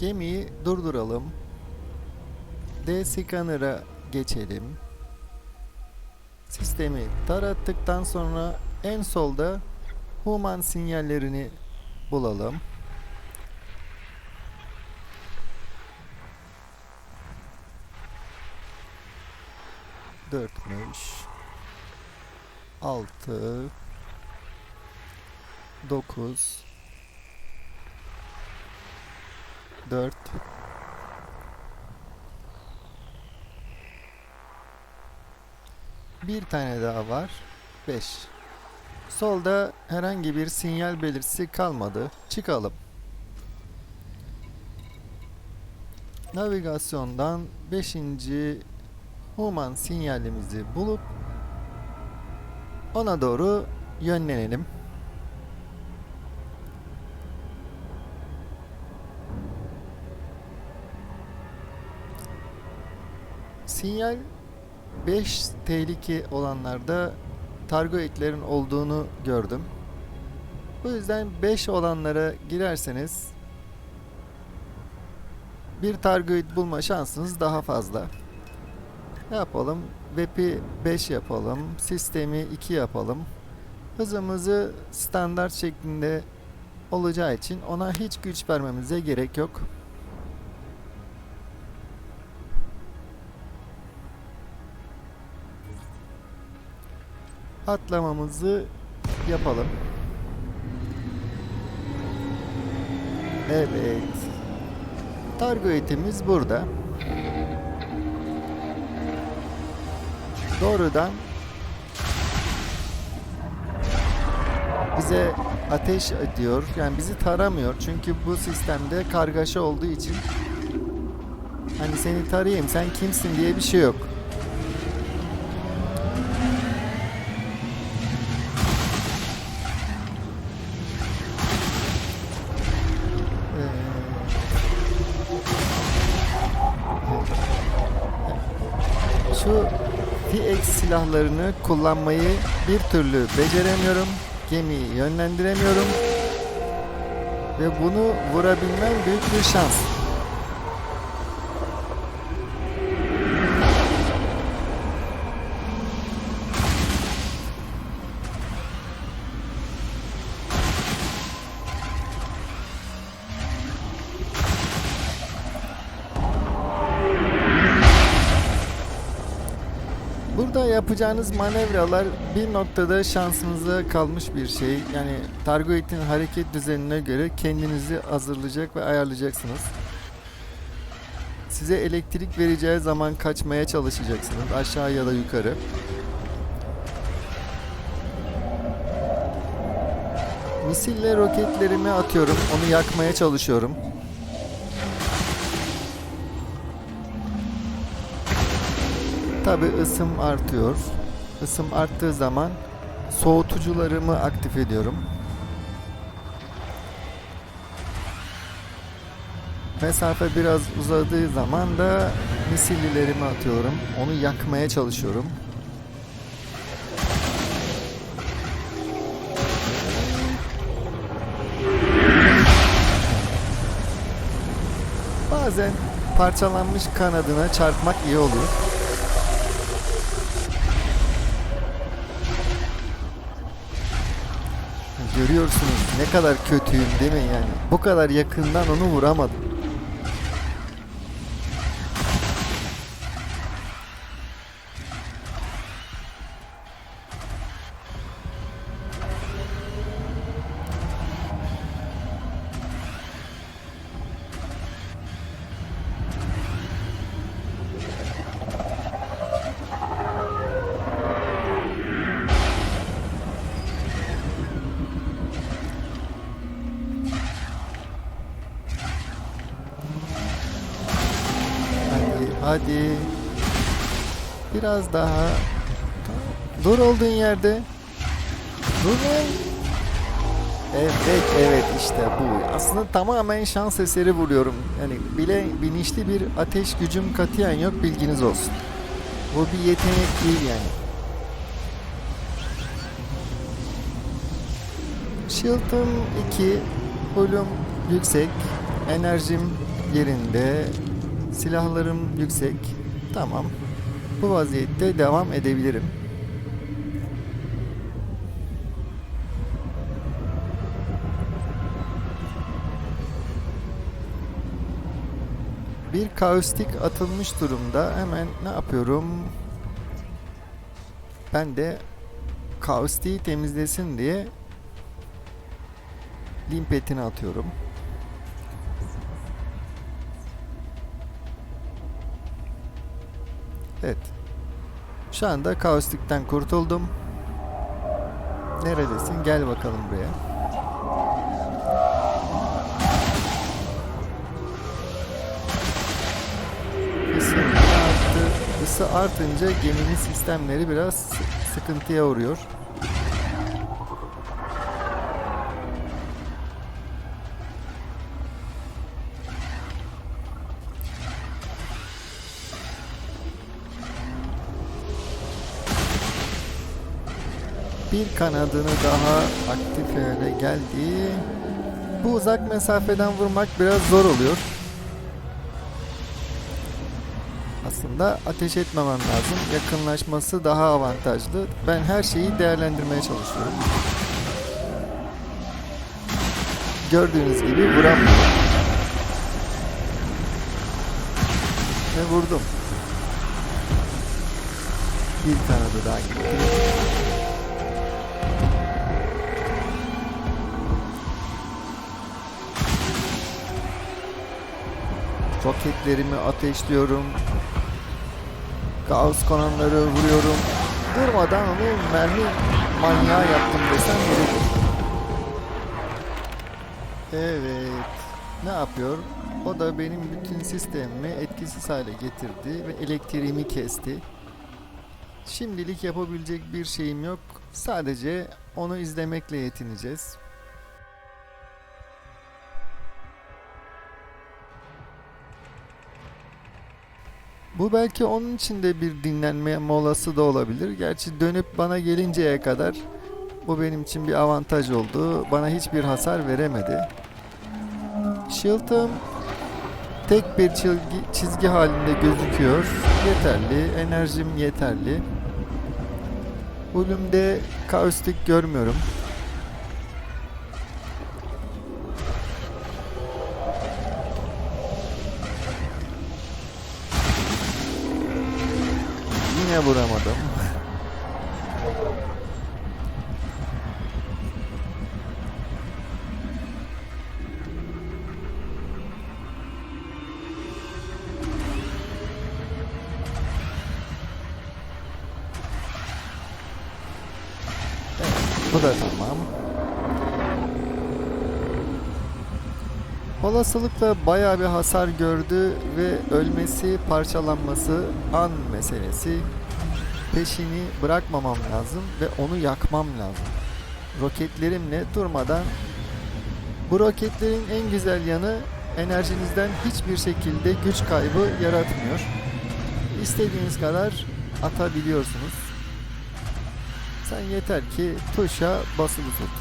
Gemiyi durduralım. D-Scanner'a geçelim. Sistemi tarattıktan sonra en solda human sinyallerini bulalım. Dörtmüş. Altı. Dokuz. Dört. Bir tane daha var. 5. Solda herhangi bir sinyal belirtisi kalmadı. Çıkalım. Navigasyondan 5. Human sinyalimizi bulup ona doğru yönlenelim. Sinyal 5 tehlike olanlarda targoidlerin olduğunu gördüm. Bu yüzden 5 olanlara girerseniz bir targoid bulma şansınız daha fazla. Ne yapalım? Web'i 5 yapalım. Sistemi 2 yapalım. Hızımızı standart şeklinde olacağı için ona hiç güç vermemize gerek yok. Atlamamızı yapalım. Evet. Targetimiz burada. Doğrudan bize ateş ediyor. Yani bizi taramıyor. Çünkü bu sistemde kargaşa olduğu için hani seni tarayayım sen kimsin diye bir şey yok. Şu TX silahlarını kullanmayı bir türlü beceremiyorum. Gemiyi yönlendiremiyorum. Ve bunu vurabilmem büyük bir şans. Burada yapacağınız manevralar bir noktada şansınıza kalmış bir şey. Yani Targoid'in hareket düzenine göre kendinizi hazırlayacak ve ayarlayacaksınız. Size elektrik vereceği zaman kaçmaya çalışacaksınız aşağı ya da yukarı. Misille roketlerimi atıyorum. Onu yakmaya çalışıyorum. Tabi ısım artıyor. Isım arttığı zaman soğutucularımı aktif ediyorum. Mesafe biraz uzadığı zaman da misillilerimi atıyorum. Onu yakmaya çalışıyorum. Bazen parçalanmış kanadına çarpmak iyi oluyor. Görüyorsunuz ne kadar kötüyüm değil mi yani? Bu kadar yakından onu vuramadım. Hadi. Biraz daha. Dur olduğun yerde. Dur lan. Evet evet işte bu. Aslında tamamen şans eseri vuruyorum. Yani bile bilinçli bir ateş gücüm katiyen yok bilginiz olsun. Bu bir yetenek değil yani. Shield'ım 2, volüm yüksek, enerjim yerinde. Silahlarım yüksek. Tamam. Bu vaziyette devam edebilirim. Bir kaustik atılmış durumda. Hemen ne yapıyorum? Ben de kaustiği temizlesin diye limpetini atıyorum. Evet. Şu anda kaustikten kurtuldum. Neredesin? Gel bakalım buraya. Isı arttı. Isı artınca geminin sistemleri biraz sı- sıkıntıya uğruyor. Bir kanadını daha aktif hale geldi. Bu uzak mesafeden vurmak biraz zor oluyor. Aslında ateş etmemem lazım. Yakınlaşması daha avantajlı. Ben her şeyi değerlendirmeye çalışıyorum. Gördüğünüz gibi vuramıyorum. Ve vurdum. Bir kanadı daha gitti. Roketlerimi ateşliyorum. Gauss konanları vuruyorum. Durmadan onu mermi manyağı yaptım desem yeridir. Evet. Ne yapıyor? O da benim bütün sistemimi etkisiz hale getirdi ve elektriğimi kesti. Şimdilik yapabilecek bir şeyim yok. Sadece onu izlemekle yetineceğiz. Bu belki onun için de bir dinlenme molası da olabilir. Gerçi dönüp bana gelinceye kadar bu benim için bir avantaj oldu. Bana hiçbir hasar veremedi. Shield'ım tek bir çizgi, çizgi halinde gözüküyor. Yeterli. Enerjim yeterli. Ulum'de kaustik görmüyorum. Vuramadım. Bu da tamam. Olasılıkla bayağı bir hasar gördü ve ölmesi, parçalanması an meselesi. Peşini bırakmamam lazım ve onu yakmam lazım. Roketlerimle durmadan bu roketlerin en güzel yanı enerjinizden hiçbir şekilde güç kaybı yaratmıyor. İstediğiniz kadar atabiliyorsunuz. Sen yeter ki tuşa basılı tut.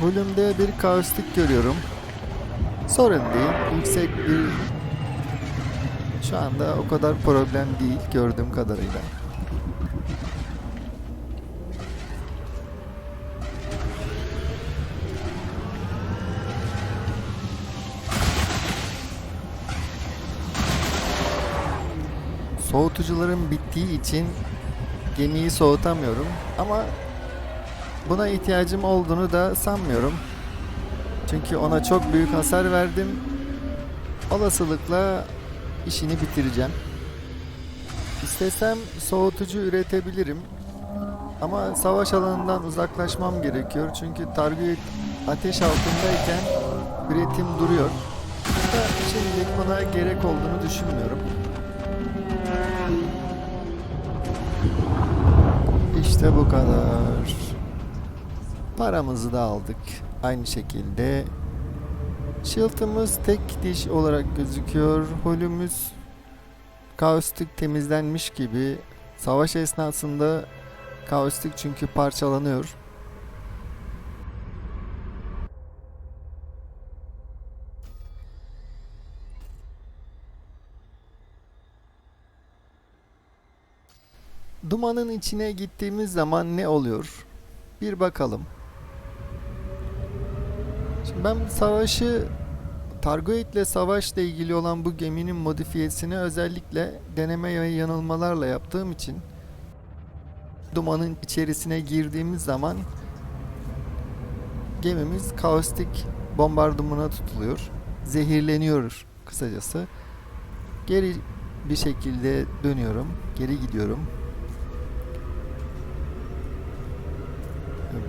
Hulümde bir kaustik görüyorum. Sorun değil. Yüksek bir... Şu anda o kadar problem değil gördüğüm kadarıyla. Soğutucularım bittiği için gemiyi soğutamıyorum ama buna ihtiyacım olduğunu da sanmıyorum. Çünkü ona çok büyük hasar verdim. Olasılıkla işini bitireceğim. İstesem soğutucu üretebilirim. Ama savaş alanından uzaklaşmam gerekiyor. Çünkü target ateş altındayken üretim duruyor. Da şimdilik buna gerek olduğunu düşünmüyorum. İşte bu kadar. Paramızı da aldık. Aynı şekilde. Shield'ımız tek diş olarak gözüküyor. Holümüz kaustik temizlenmiş gibi savaş esnasında kaustik çünkü parçalanıyor. Dumanın içine gittiğimiz zaman ne oluyor? Bir bakalım. Şimdi ben savaşı Targoid ile savaşla ilgili olan bu geminin modifiyesini özellikle deneme ve yanılmalarla yaptığım için dumanın içerisine girdiğimiz zaman gemimiz kaustik bombardımana tutuluyor. Zehirleniyor kısacası. Geri bir şekilde dönüyorum. Geri gidiyorum.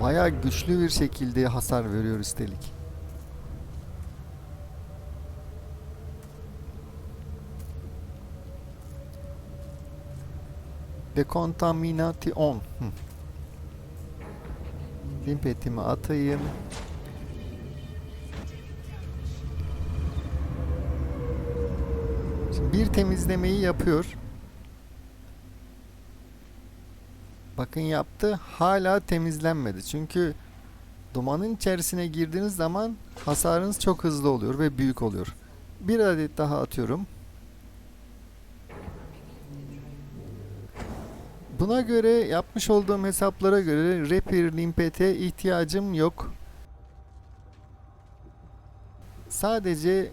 Bayağı güçlü bir şekilde hasar veriyor üstelik. Decontamination. Hı. Limpetimi atayım. Şimdi bir temizlemeyi yapıyor. Bakın yaptı. Hala temizlenmedi. Çünkü dumanın içerisine girdiğiniz zaman hasarınız çok hızlı oluyor ve büyük oluyor. Bir adet daha atıyorum. Buna göre yapmış olduğum hesaplara göre Rapier Limpet'e ihtiyacım yok. Sadece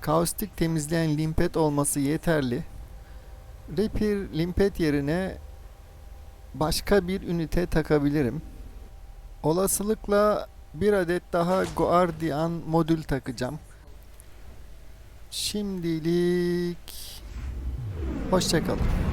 kaustik temizleyen limpet olması yeterli. Rapier limpet yerine başka bir ünite takabilirim. Olasılıkla bir adet daha Guardian modül takacağım. Şimdilik hoşçakalın.